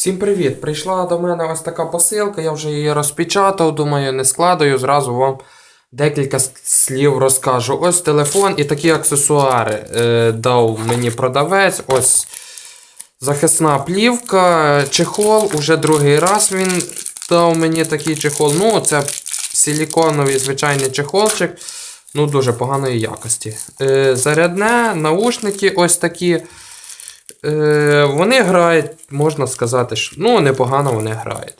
Всім привіт! Прийшла до мене ось така посилка, я вже її розпечатав, думаю, не складаю, зразу вам декілька слів розкажу. Ось телефон і такі аксесуари е, дав мені продавець. Ось захисна плівка, чехол. Уже другий раз він дав мені такий чехол. Ну, це силіконовий звичайний чехолчик. Ну, дуже поганої якості. Е, зарядне, наушники ось такі. Е, вони грають, можна сказати, що ну, непогано вони грають.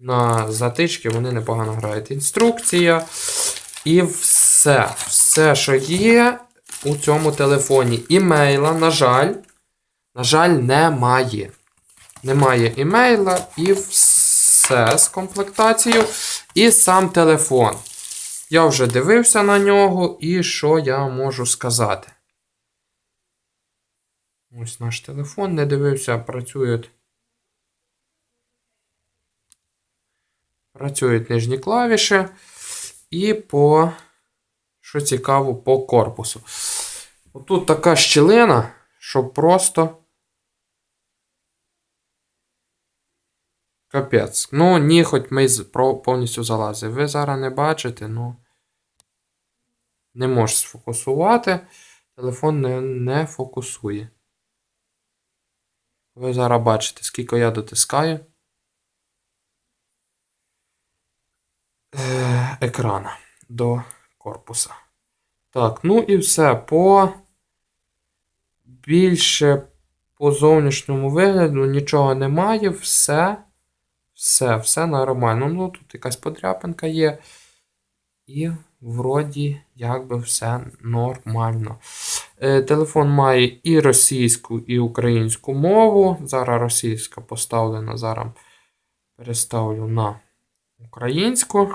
На затички вони непогано грають. Інструкція. І все. Все, що є у цьому телефоні. Імейла, на жаль, на жаль, немає. Немає імейла і все з комплектацією. І сам телефон. Я вже дивився на нього, і що я можу сказати? Ось наш телефон, не дивився, працюють. Працюють нижні клавіші. І по, що цікаво, по корпусу. Отут така щілина, що просто. Капець. Ну, ні, хоч ми повністю залазив. Ви зараз не бачите, ну. Не можу сфокусувати. Телефон не, не фокусує. Ви зараз бачите, скільки я дотискаю е, екрана до корпуса. Так, ну і все. По більше по зовнішньому вигляду нічого немає. Все, все, все нормально. Ну, тут якась подряпинка є. І вроді якби все нормально. Е, телефон має і російську, і українську мову. Зараз російська поставлена, зараз переставлю на українську.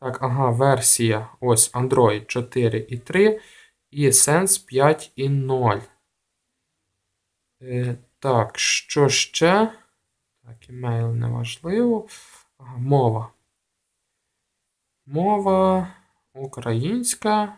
Так, ага, версія. Ось Android 4.3 і Sense 5.0. Е, так, що ще? Так, імейл неважливо. Ага, мова. Мова українська.